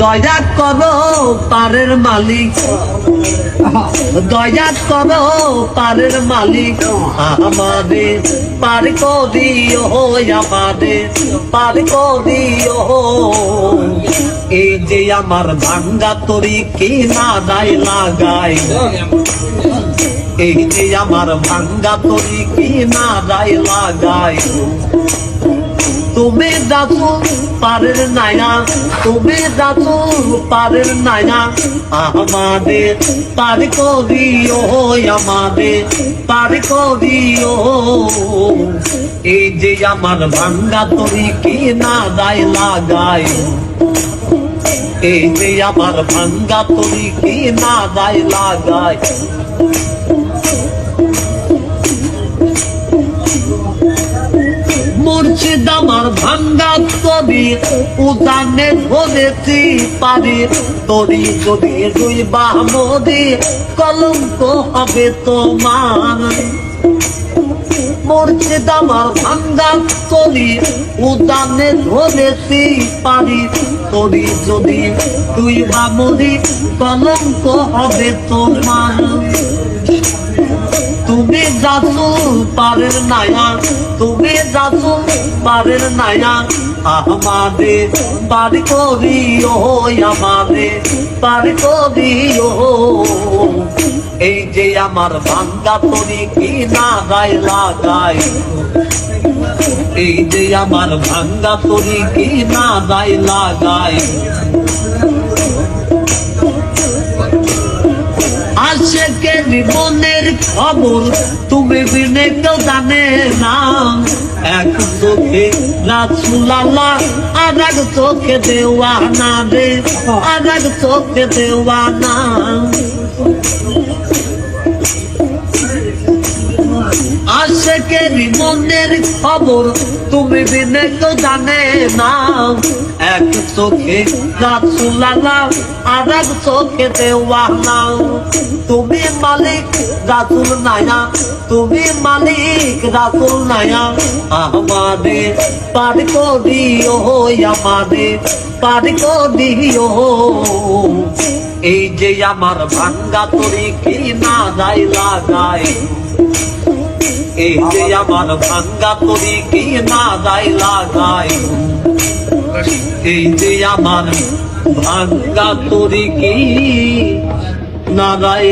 দয়া করো পারের মালিক। দয়া করো পারের মালিক আমাদের পার করিও আমাদের পার করিও এই যে আমার ভাঙ্গা তরি কি না দায় লাগাই। এই যে আমার ভাঙ্গা তরি কি না দায় লাগাই। তুমি দাদু পারের নায়া তুমি দাদু পারের নায়া আমাদের পার করিও আমাদের, পার করিও। এই যে আমার ভাঙ্গা তরি কি না দায় লাগাই এই যে আমার ভাঙ্গা তরি কি না দায় লাগায়। ভাঙ্গা তরি উদানে ধরেছি পারি। তরি যদি দুই বাহমদি কলঙ্ক হবে তোমার। মুর্শিদ আমার ভাঙ্গা তরি উদানে ধরেছি পারি। তরি যদি দুই বামদি কলঙ্ক হবে তোমার। তুমি যাচ্ছ পারের নায়া তুমি যাচ্ছ পারের নায়া আমাদের পারি করিও আমাদের পারি করিও এই যে আমার ভাঙ্গা তরি কি না গায় লাগায় এই যে আমার ভাঙ্গা তরি কি না গায় লাগায় আশেকে জীবনের খবর তুমি বিনে কেউ জানে না। এক চোখে রাসুলাল্লাহ আর এক চোখে দেওয়ানা রে। আর এক চোখে দেওয়ানা। আশেকে মনের খবর, তুমি বিনে তো জানে না এক চোখে রাসুলালা আর এক চোখে দেওয়ানা তুমি মালিক রাসুল নায়া, তুমি মালিক রাসুল নায়া। আমাদের পার করিও আমাদের পার করিও। এই যে আমার ভাঙ্গা তরি কি না যাই লাগায় এই যে আমার ভাঙ্গা তরি কি না দায় লাগাই এই যে আমার ভাঙ্গা তরি কি না দায়